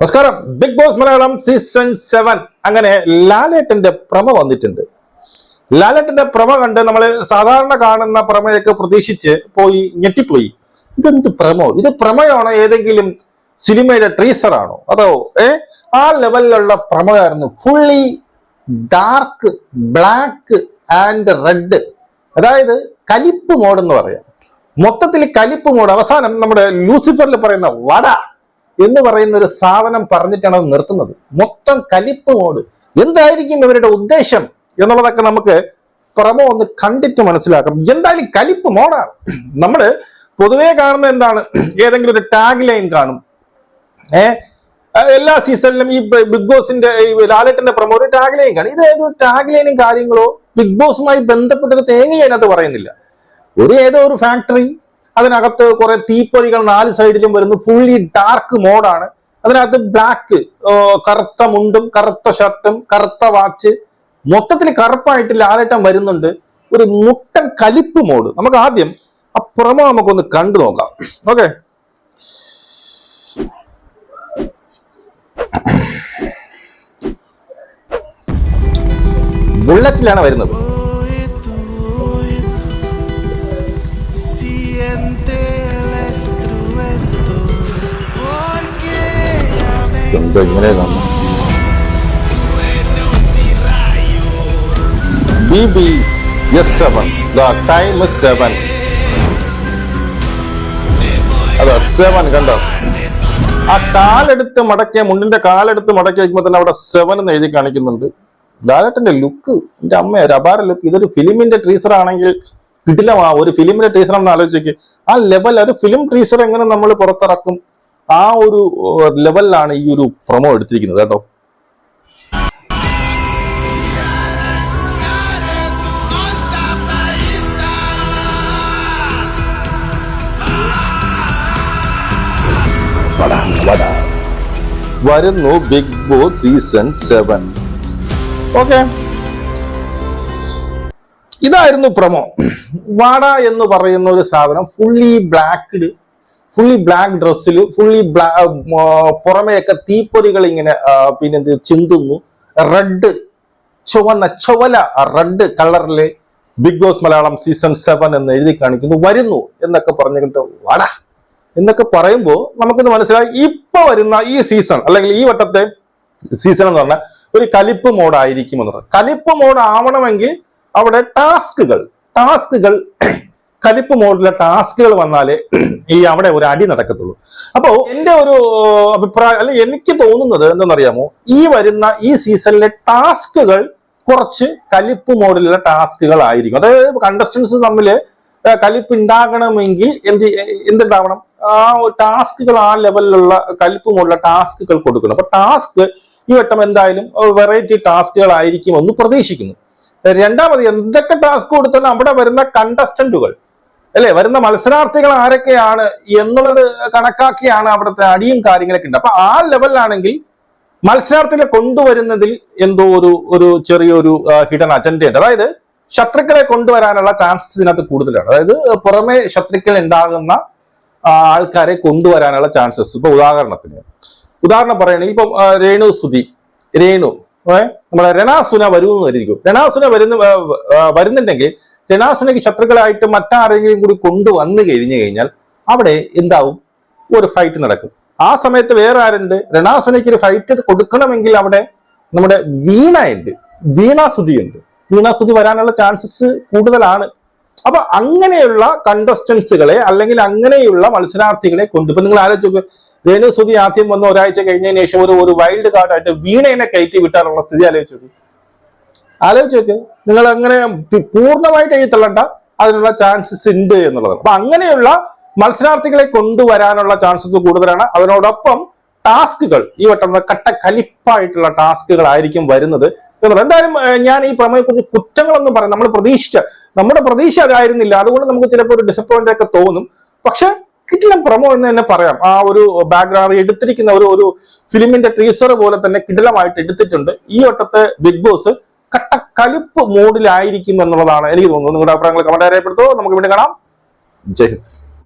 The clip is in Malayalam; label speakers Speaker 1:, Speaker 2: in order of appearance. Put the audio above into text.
Speaker 1: നമസ്കാരം. Bigg Boss Malayalam season seven. അങ്ങനെ ലാലേട്ടന്റെ പ്രമ വന്നിട്ടുണ്ട്. ലാലേട്ടന്റെ പ്രമ കണ്ട് നമ്മൾ സാധാരണ കാണുന്ന പ്രമയൊക്കെ പ്രതീക്ഷിച്ച് പോയി ഞെട്ടിപ്പോയി. ഇതെന്ത് പ്രമോ? ഇത് പ്രമയാണോ ഏതെങ്കിലും സിനിമയുടെ ട്രീസറാണോ അതോ ഏ? ആ ലെവലിലുള്ള പ്രമയായിരുന്നു. Fully dark black and red അതായത് കലിപ്പ് മോഡ് എന്ന് പറയാം. മൊത്തത്തിൽ കലിപ്പ് മോഡ് അവസാനം നമ്മുടെ ലൂസിഫറിൽ പറയുന്ന വട. എന്ന് പറയുന്ന ഒരു സാധനം പറഞ്ഞിട്ടാണ് അത് നിർത്തുന്നത്. മൊത്തം കലിപ്പ് മോഡ്. എന്തായിരിക്കും ഇവരുടെ ഉദ്ദേശം എന്നുള്ളതൊക്കെ നമുക്ക് പ്രമോ ഒന്ന് കണ്ടിട്ട് മനസ്സിലാക്കാം. എന്തായാലും കലിപ്പ് മോഡാണ്. നമ്മൾ പൊതുവേ കാണുന്ന എന്താണ്? ഏതെങ്കിലും ഒരു ടാഗ് ലൈൻ കാണും. ഏ? എല്ലാ സീസണിലും ഈ ബിഗ് ബോസിന്റെ ഈ ലാലേട്ടന്റെ പ്രമോ ഒരു ടാഗ് ലൈൻ കാണും. ഇത് ഒരു ടാഗ് ലൈനും കാര്യങ്ങളോ ബിഗ് ബോസുമായി ബന്ധപ്പെട്ടൊരു തേങ്ങ അതിനകത്ത് പറയുന്നില്ല. ഒരു ഏതോ ഒരു ഫാക്ടറി അതിനകത്ത് കുറെ തീപ്പൊരികൾ നാല് സൈഡിലും വരുന്നു. ഫുള്ളി ഡാർക്ക് മോഡാണ്. അതിനകത്ത് ബ്ലാക്ക് കറുത്ത മുണ്ടും കറുത്ത ഷർട്ടും കറുത്ത വാച്ച്. മൊത്തത്തിൽ കറുപ്പായിട്ട് ലാലേട്ടം വരുന്നുണ്ട്. ഒരു മുട്ടൻ കലിപ്പ് മോഡ്. നമുക്ക് ആദ്യം ആ പുറമെ നമുക്കൊന്ന് കണ്ടു നോക്കാം. ഓക്കെ. ബുള്ളറ്റിലാണ് വരുന്നത്. എന്തോ ഇങ്ങനെ S seven the time seven seven കണ്ടോ? ആ കാലെടുത്ത് മടക്കിയ മുണ്ടിന്റെ കാലെടുത്ത് മടക്കി വയ്ക്കുമ്പോൾ തന്നെ അവിടെ സെവൻ എന്ന് എഴുതി കാണിക്കുന്നുണ്ട്. ലാലേട്ടന്റെ ലുക്ക് എന്റെ അമ്മ ഒരു അപാര ലുക്ക് ഇതൊരു ഫിലിമിന്റെ ട്രീസർ ആണെങ്കിൽ കിട്ടില്ല ഒരു ഫിലിമിന്റെ ടീസർ ആണെന്ന് ആലോചിക്ക് ആ ലെവൽ ഒരു ഫിലിം ട്രീസർ എങ്ങനെ നമ്മൾ പുറത്തിറക്കും? ആ ഒരു ലെവലിലാണ് ഈ ഒരു പ്രൊമോ എടുത്തിരിക്കുന്നത് കേട്ടോ. വരുന്നു Bigg Boss season seven okay ഇതായിരുന്നു പ്രമോ. വാട എന്ന് പറയുന്ന ഒരു സാധനം ഫുള്ളി ബ്ലാക്ക്ഡ് ഫുള്ളി ബ്ലാക്ക് ഡ്രസ്സിൽ ഫുള്ളി ബ്ലാ പുറമെയൊക്കെ തീപ്പൊരികൾ ഇങ്ങനെ പിന്നെ ചിന്തുന്നു. റെഡ് ചുവന്ന ചുവല റെഡ് കളറിലെ Bigg Boss Malayalam season seven എന്ന് എഴുതി കാണിക്കുന്നു. വരുന്നു എന്നൊക്കെ പറഞ്ഞിട്ട് വട. എന്നൊക്കെ പറയുമ്പോൾ നമുക്കിത് മനസ്സിലായി ഇപ്പൊ വരുന്ന ഈ സീസൺ അല്ലെങ്കിൽ ഈ വട്ടത്തെ സീസൺ എന്ന് പറഞ്ഞാൽ ഒരു കലിപ്പ് മോഡായിരിക്കും എന്ന് പറഞ്ഞാൽ കലിപ്പ് മോഡ് ആവണമെങ്കിൽ അവിടെ ടാസ്കുകൾ ടാസ്കുകൾ കലിപ്പ് മോഡിലെ ടാസ്കുകൾ വന്നാലേ ഈ അവിടെ ഒരു അടി നടക്കത്തുള്ളൂ. അപ്പോൾ എന്റെ ഒരു അഭിപ്രായം അല്ലെങ്കിൽ എനിക്ക് തോന്നുന്നത് എന്തെന്നറിയാമോ? ഈ വരുന്ന ഈ സീസണിലെ ടാസ്കുകൾ കുറച്ച് കലിപ്പ് മോഡിലുള്ള ടാസ്കുകൾ ആയിരിക്കും അതായത് കണ്ടസ്റ്റൻസ് തമ്മിൽ കലിപ്പ് ഉണ്ടാകണമെങ്കിൽ എന്ത് എന്തുണ്ടാവണം? ആ ടാസ്കുകൾ ആ ലെവലിലുള്ള കലിപ്പ് മോഡിലുള്ള ടാസ്കുകൾ കൊടുക്കണം. അപ്പൊ ടാസ്ക് ഈ വട്ടം എന്തായാലും വെറൈറ്റി ടാസ്കുകൾ ആയിരിക്കും എന്ന് പ്രതീക്ഷിക്കുന്നു. രണ്ടാമത് എന്തൊക്കെ ടാസ്ക് കൊടുത്താലും അവിടെ വരുന്ന കണ്ടസ്റ്റന്റുകൾ അല്ലെ? വരുന്ന മത്സരാർത്ഥികൾ ആരൊക്കെയാണ് എന്നുള്ളത് കണക്കാക്കിയാണ് അവിടുത്തെ അടിയും കാര്യങ്ങളൊക്കെ ഉണ്ട്. അപ്പൊ ആ ലെവലിലാണെങ്കിൽ മത്സരാർത്ഥികളെ കൊണ്ടുവരുന്നതിൽ എന്തോ ഒരു ഒരു ചെറിയൊരു ഹിഡൻ അജണ്ട ഉണ്ട്. അതായത് ശത്രുക്കളെ കൊണ്ടുവരാനുള്ള ചാൻസസ് ഇതിനകത്ത് കൂടുതലാണ്. അതായത് പുറമെ ശത്രുക്കൾ ഉണ്ടാകുന്ന ആൾക്കാരെ കൊണ്ടുവരാനുള്ള ചാൻസസ് ഇപ്പൊ ഉദാഹരണത്തിന് ഉദാഹരണം പറയുകയാണെങ്കിൽ ഇപ്പം രേണു സുധി രേണു നമ്മളെ രണാസുന വരുമെന്ന് കരുതിക്കും രണാസുന വരുന്ന വരുന്നുണ്ടെങ്കിൽ രണാസുനയ്ക്ക് ശത്രുക്കളായിട്ട് മറ്റാരെങ്കിലും കൂടി കൊണ്ടുവന്നു കഴിഞ്ഞു കഴിഞ്ഞാൽ അവിടെ എന്താവും? ഒരു ഫൈറ്റ് നടക്കും. ആ സമയത്ത് വേറെ ആരുണ്ട്? രണാസുനയ്ക്ക് ഒരു ഫൈറ്റ് കൊടുക്കണമെങ്കിൽ അവിടെ നമ്മുടെ വീണ ഉണ്ട് വീണ സുധി ഉണ്ട് വീണ വരാനുള്ള ചാൻസസ് കൂടുതലാണ്. അപ്പൊ അങ്ങനെയുള്ള കണ്ടസ്റ്റൻസുകളെ അല്ലെങ്കിൽ അങ്ങനെയുള്ള മത്സരാർത്ഥികളെ കൊണ്ട് ഇപ്പൊ നിങ്ങൾ ആലോചിച്ചു രേണുസുതി ആദ്യം വന്ന് ഒരാഴ്ച കഴിഞ്ഞതിന് ശേഷം ഒരു ഒരു വൈൽഡ് കാർഡായിട്ട് വീണേനെ കയറ്റി വിട്ടാലുള്ള സ്ഥിതി ആലോചിച്ച് നോക്ക്. നിങ്ങൾ അങ്ങനെ പൂർണമായിട്ട് എഴുത്തള്ളണ്ട അതിനുള്ള ചാൻസസ് ഉണ്ട് എന്നുള്ളത്. അപ്പൊ അങ്ങനെയുള്ള മത്സരാർത്ഥികളെ കൊണ്ടുവരാനുള്ള ചാൻസസ് കൂടുതലാണ്. അതിനോടൊപ്പം ടാസ്കുകൾ ഈ വട്ടം കട്ട കലിപ്പായിട്ടുള്ള ടാസ്കുകൾ ആയിരിക്കും വരുന്നത് എന്നുള്ളത്. എന്തായാലും ഞാൻ ഈ പ്രമേയ കുറിച്ച് കുറ്റങ്ങളൊന്നും പറയാം നമ്മൾ പ്രതീക്ഷിച്ച നമ്മുടെ പ്രതീക്ഷ അതായിരുന്നില്ല. അതുകൊണ്ട് നമുക്ക് ചിലപ്പോൾ ഒരു ഡിസപ്പോയിന്റ് ഒക്കെ തോന്നും. പക്ഷെ കിട്ടില്ല പ്രമോ എന്ന് തന്നെ പറയാം. ആ ഒരു ബാക്ക്ഗ്രൗണ്ട് എടുത്തിരിക്കുന്ന ഒരു ഒരു ഫിലിമിന്റെ ട്രീസർ പോലെ തന്നെ കിടിലമായിട്ട് എടുത്തിട്ടുണ്ട്. ഈ വട്ടത്തെ ബിഗ് ബോസ് കട്ട കലിപ്പ് മോഡിലായിരിക്കും എന്നുള്ളതാണ് എനിക്ക് തോന്നുന്നത്. നിങ്ങളുടെ അഭിപ്രായങ്ങൾ കമന്റ് രേഖപ്പെടുത്തോ. നമുക്ക് വീണ്ടും കാണാം. ജയ്